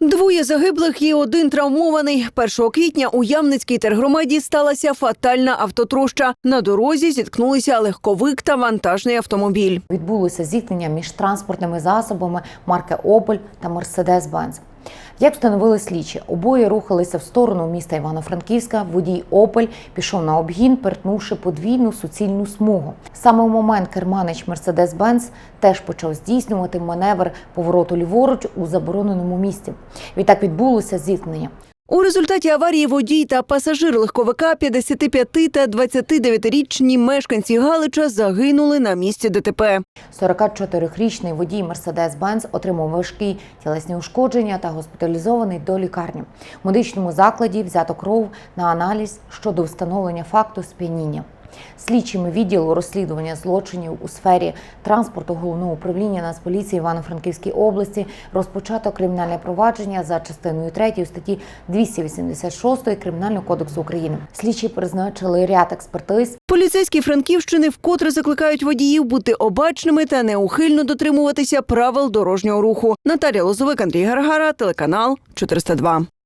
Двоє загиблих і один травмований. 1 квітня у Ямницькій тергромаді сталася фатальна автотроща. На дорозі зіткнулися легковик та вантажний автомобіль. Відбулося зіткнення між транспортними засобами марки Опель та Mercedes-Benz. Як встановили слідчі, обоє рухалися в сторону міста Івано-Франківська. Водій Опель пішов на обгін, перетнувши подвійну суцільну смугу. Саме у момент керманич Мерседес Бенц теж почав здійснювати маневр повороту ліворуч у забороненому місці. Відтак відбулося зіткнення. У результаті аварії водій та пасажир легковика 55 та 29-річні мешканці Галича загинули на місці ДТП. 44-річний водій Мерседес-Бенц отримав важкі тілесні ушкодження та госпіталізований до лікарні. В медичному закладі взято кров на аналіз щодо встановлення факту сп'яніння. Слідчими відділу розслідування злочинів у сфері транспорту головного управління Нацполіції Івано-Франківській області розпочато кримінальне провадження за частиною 3 статті 286 Кримінального кодексу України. Слідчі призначили ряд експертиз Поліцейські Франківщини вкотре закликають водіїв бути обачними та неухильно дотримуватися правил дорожнього руху. Наталія Лозовик, Андрій Гаргара, телеканал 402.